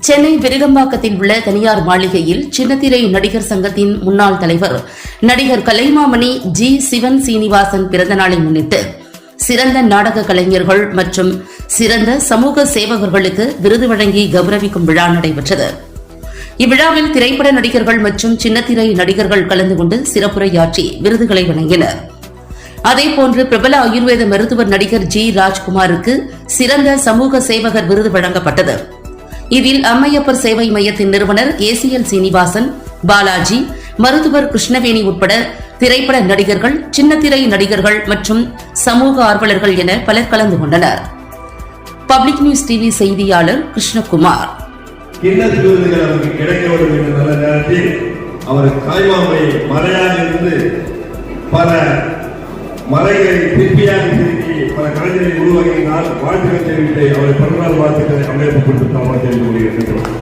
சென்னை விருகம்பாக்கத்தில் உள்ள தனியார் மாளிகையில் சின்னத்திரை நடிகர் சங்கத்தின் முன்னாள் தலைவர் நடிகர் கலைமாமணி ஜி. சிவன் சீனிவாசன் பிறந்தநாளை முன்னிட்டு சிறந்த நாடக கலைஞர்கள் மற்றும் சிறந்த சமூக சேவகர்களுக்கு விருது வழங்கி கௌரவிக்கும் விழா நடைபெற்றது. இவ்விழாவில் திரைப்பட நடிகர்கள் மற்றும் சின்னத்திரை நடிகர்கள் கலந்து கொண்டு சிறப்புரையாற்றி விருதுகளை வழங்கினர். அதேபோன்று பிரபல ஆயுர்வேத மருத்துவர் நடிகர் ஜி. ராஜ்குமாருக்கு சிறந்த சமூக சேவகர் விருது வழங்கப்பட்டது. இதில் அம்மையப்பர் சேவை மையத்தின் நிறுவனர் ஏசிஎல் சீனிவாசன் பாலாஜி மருத்துவர் கிருஷ்ணவேணி உட்பட திரைப்பட நடிகர்கள் சின்னத்திரை நடிகர்கள் மற்றும் சமூக ஆர்வலர்கள் என பலர் கலந்து கொண்டனர். பப்ளிக் நியூஸ் டிவி செய்தியாளர் கிருஷ்ணகுமார். விருதுகள் அவருக்கு கிடைக்க வேண்டும் என்ற நல்ல நேரத்தில் அவர் தாய்மாமை மலையாக இருந்து பல மலைகளை திருப்பியாக திருப்பி உருவாக்கினால் வாழ்த்துக்கள் தெரிவித்து அவரை பிறந்தநாள் வாழ்த்துக்களை அமைப்பு கொடுத்து தாமாக தெரிந்து கொள்கிறேன்